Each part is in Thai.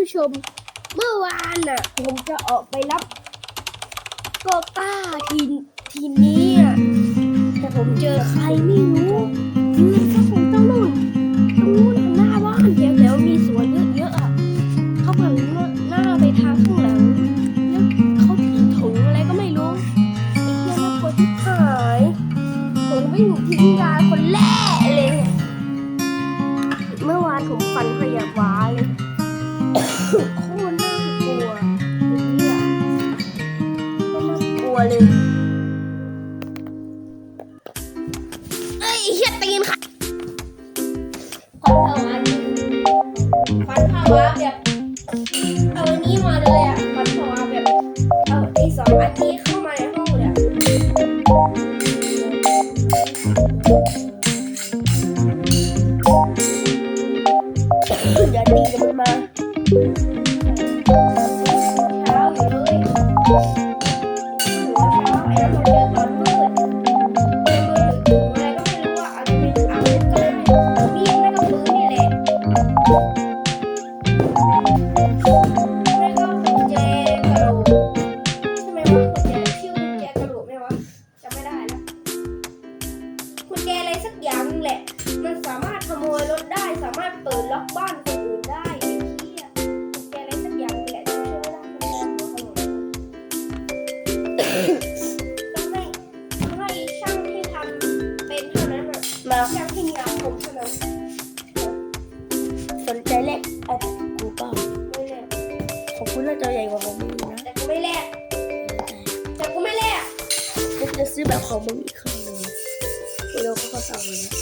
ผู้ชม เมื่อวานน่ะ ผมจะออกไปรับโกต้าทีทีนี้แต่ผมเจอใครไม่รู้ยืนข้างผมตรงนู้นตรงนู้นหน้าบ้านแถวๆมีสวนเยอะๆอะเขาหันหน้าไปทางข้างหลังแล้วเขาถือถุงอะไรก็ไม่รู้ไอ้เหี้ยน่ากลัวที่หายผมไม่อยู่ทิ้งยาคนแรกเลย เมื่อวานผมฝัน เลยเอ้ยเหี้ยตีนค่ะขอเถอะมันฟันภาวะแบบ เอาอันนี้มาเลยอะฟันภาวะแบบ เอาไอ้สองอันนี้เข้ามาในห้องเลยอะอย่าตีกันมันมา บ้านคนอื่นได้ไอ้เหี้ยกุญแจอะไรสักอย่างแหละที่ช่วยได้คนแรกหัวขโมยต้องให้ต้องให้ช่างที่ทำเป็นเท่านั้นอะมาช่างที่มีอาคมเท่านั้น คุณน่าจะใหญ่กว่าของมึงนะแต่กูไม่แลกแต่กูไม่แลกกูจะซื้อแบบของมึงอีกครั้งหนึ่งเราก็เขาสั่งเลยนะ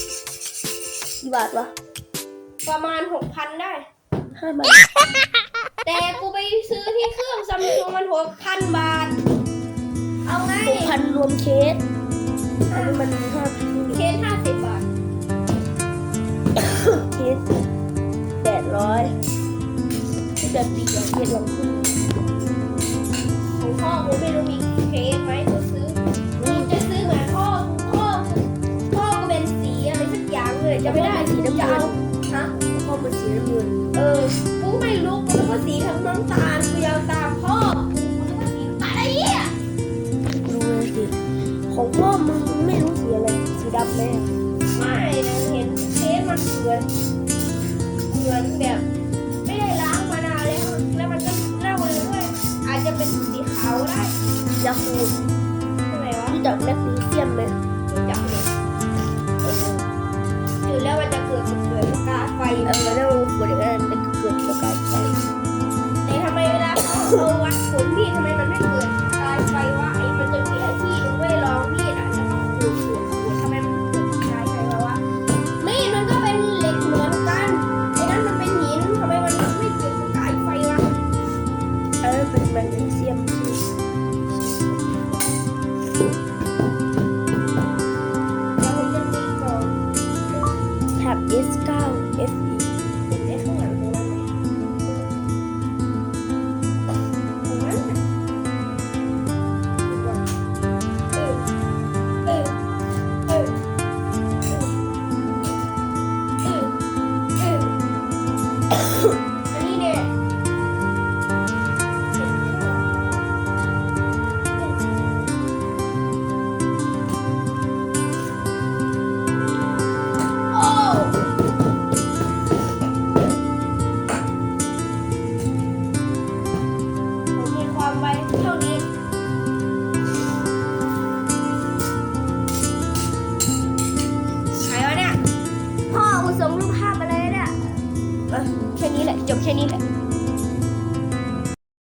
กี่บาทวะประมาณหกพันได้ห้าบาทแต่กูไปซื้อที่เครื่องซัมซุงมันหกพันบาท เอาไงหกพันรวมเคสอันนี้มันห้า แบบปีกอะเคสลองขึ้นของพ่อกูไม่รู้มีเคสไหมกูซื้อกูจะซื้อเหมือนพ่อพ่อพ่อกูเป็นสีอะไรสักอย่างเลยจะไม่ได้สีน้ำตาลฮะแล้วก็มันสีน้ำเงินเออกูไม่รู้กูนึกว่าสีทั้งน้ำตาลกูยาวตามพ่อกูนึกว่าสีน้ำตาลไอ้เหี้ยรู้เลยสิของพ่อมึงไม่รู้สีอะไรสีดำแน่ไม่นะเห็นเคสมันเหมือนเหมือนแบบ ยาคูลทำไหมวะรู้จักแมกนีเซียมไหมรู้จักเลยเออยู่แล้วมันจะเกิดเกิดกาไฟเออ บแค่นี้แหละ